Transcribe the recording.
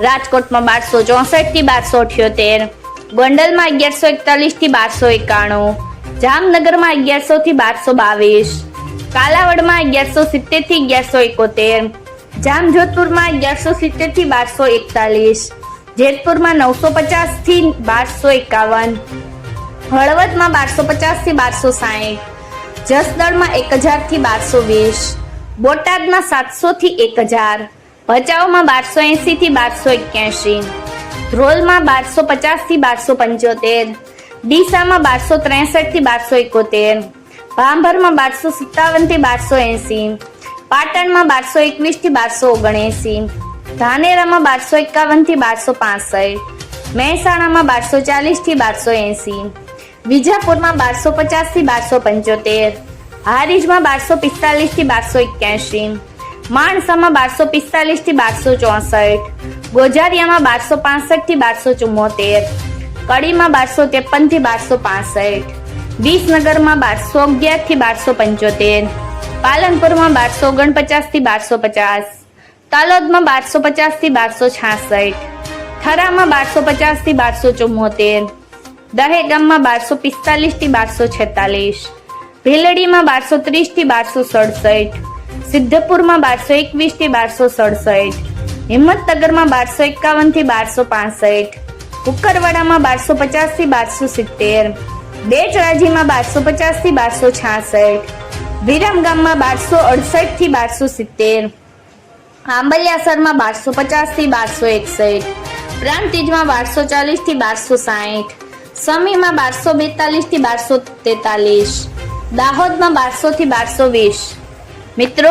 રાજકોટમાં બારસો ચોસઠથી બારસો અઠ્યોતેર, ગોંડલમાં અગિયારસો એકતાલીસથી બારસો એકાણું, જામનગરમાં અગિયારસો થી બારસો બાવીસ, કાલાવડમાં અગિયારસો સિત્તેરથી અગિયારસો એકોતેર, જામજોધપુરમાં અગિયારસો સિત્તેરથી બારસો એકતાલીસ, જેતપુરમાં નવસો પચાસથી બારસો એકાવન, હળવદમાં બારસો પચાસથી બારસો સાહીઠ, જસદણમાં એક હજારથી બારસો વીસ, બોટાદમાં સાતસો થી એક હજાર ભચાઉમાં બારસો એંસી થી બારસો એક્યાસી ધ્રોલમાં બારસો પચાસથી બારસો પંચોતેર, ડીસામાં બારસો ત્રેસઠથી બારસો એકોતેર, ભાંભરમાં બારસો સત્તાવનથી બારસો એંસી પાટણમાં બારસો એકવીસથી બારસો ઓગણએંસી ધાનેરામાં બારસો એકાવનથી બારસો પાસઠ, મહેસાણામાં બારસો ચાલીસથી બારસો એંસી વિજાપુરમાં બારસો પચાસથી બારસો પંચોતેર, હારીજમાં બારસો પિસ્તાલીસથી બારસો એક્યાસી માણસામાં બારસો પિસ્તાલીસથી બારસો ચોસઠ, ગોજારિયામાં બારસો પાસઠથી બારસો ચુમ્મોતેર, કડીમાં બારસો ત્રેપનથી બારસો પાસઠ, વિસનગરમાં બારસો અગિયારથી બારસો પંચોતેર, પાલનપુરમાં બારસો ઓગણપચાસથી બારસો પચાસ, તાલોદમાં બારસો પચાસથી બારસો છાસઠ, થરામાં બારસો પચાસથી બારસો ચુમ્મોતેર, દહેગામમાં બારસો પિસ્તાલીસથી બારસો છેતાલીસ, ભીલડીમાં બારસો ત્રીસથી બારસો સડસઠ સિદ્ધપુરમાં બારસો એકવીસથી બારસો સડસઠ. હિંમતનગરમાં બારસો એકાવનથી બારસો પાસઠ. કુકરવાડામાં બારસો પચાસથી બારસો સિત્તેર. બેચરાજીમાં બારસો પચાસથી બારસો છાસઠ. વિરમગામમાં બારસો અડસઠથી બારસો સિત્તેર. આંબલિયાસરમાં બારસો પચાસથી બારસો એકસઠ. પ્રાંતિજમાં બારસો ચાલીસથી બારસો સાઠ સમીમાં બારસો બેતાલીસથી બારસો તેતાલીસ. દાહોદમાં બારસો થી બારસો વીસ. મિત્રો